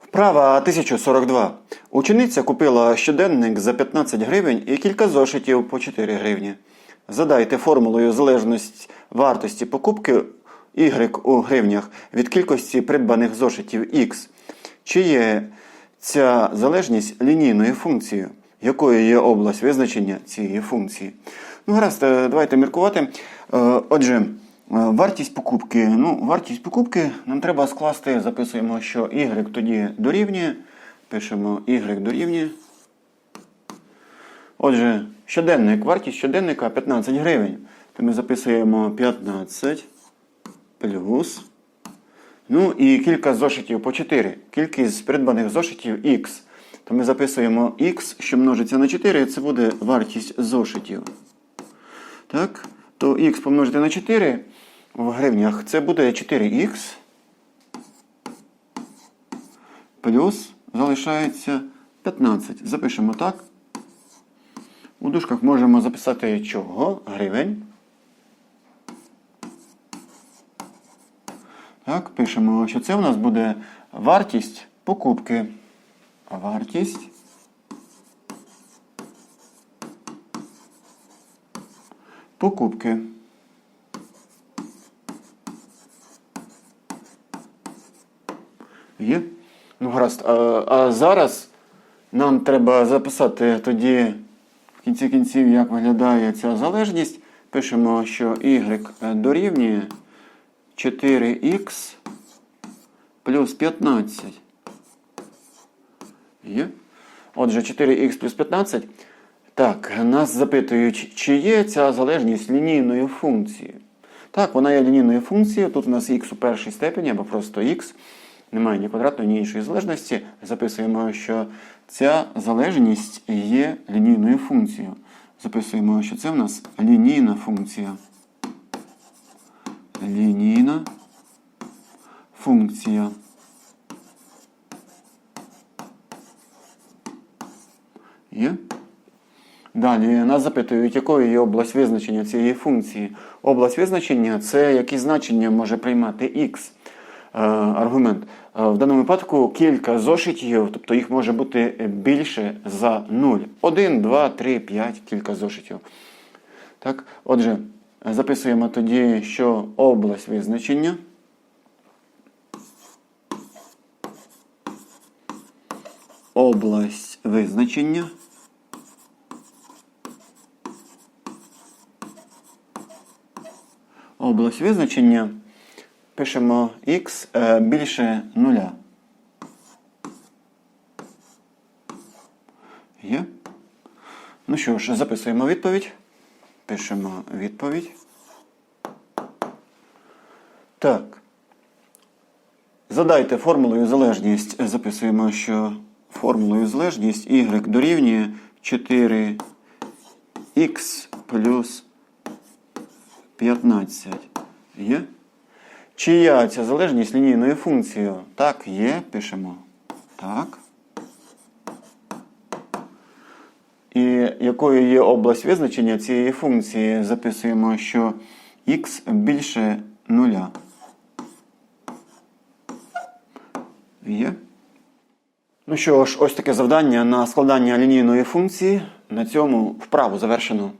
Вправа 1042. Учениця купила щоденник за 15 гривень і кілька зошитів по 4 гривні. Задайте формулою залежність вартості покупки y у гривнях від кількості придбаних зошитів x. Чи є ця залежність лінійною функцією? Якою є область визначення цієї функції? Ну, гаразд, е, давайте міркувати. Е, Отже, вартість покупки. Ну, вартість покупки нам треба скласти, записуємо, що y тоді дорівнює. Пишемо y дорівнює. Отже, щоденник, вартість щоденника 15 гривень. То ми записуємо 15 плюс. Ну і кілька зошитів по 4. Кількість придбаних зошитів X. То ми записуємо X, що множиться на 4, це буде вартість зошитів. Так, то X помножити на 4 в гривнях це буде 4х. Плюс залишається 15. Запишемо так. У дужках можемо записати чого? Гривень. Так, пишемо, що це у нас буде вартість покупки. Вартість. Покупки. Є? Ну, гаразд. А, а зараз нам треба записати тоді в кінці кінців, як виглядає ця залежність. Пишемо, що y дорівнює 4х плюс 15. Є? Отже, 4х плюс 15. Так, нас запитують, чи є ця залежність лінійною функцією. Так, вона є лінійною функцією. Тут у нас х у першій степені або просто х. Немає ні квадратної, ні іншої залежності. Записуємо, що ця залежність є лінійною функцією. Записуємо, що це в нас лінійна функція. Лінійна функція. Є? Далі нас запитують, якою є область визначення цієї функції. Область визначення це які значення може приймати x. Е, аргумент. Е, В даному випадку кілька зошитів, тобто їх може бути більше за 0. 1, 2, 3, 5, кілька зошитів. Так? Отже, записуємо тоді, що область визначення. Область визначення. Область визначення пишемо x е, більше нуля. Є. Ну що ж, записуємо відповідь. Пишемо відповідь. Так. Задайте формулою залежність. Записуємо, що формулою залежність y дорівнює 4х плюс 15. Є? Чия ця залежність лінійною функцією? Так, є, пишемо. Так. І якою є область визначення цієї функції? Записуємо, що х більше нуля. Є. Ну що ж, ось таке завдання на складання лінійної функції. На цьому вправу завершено.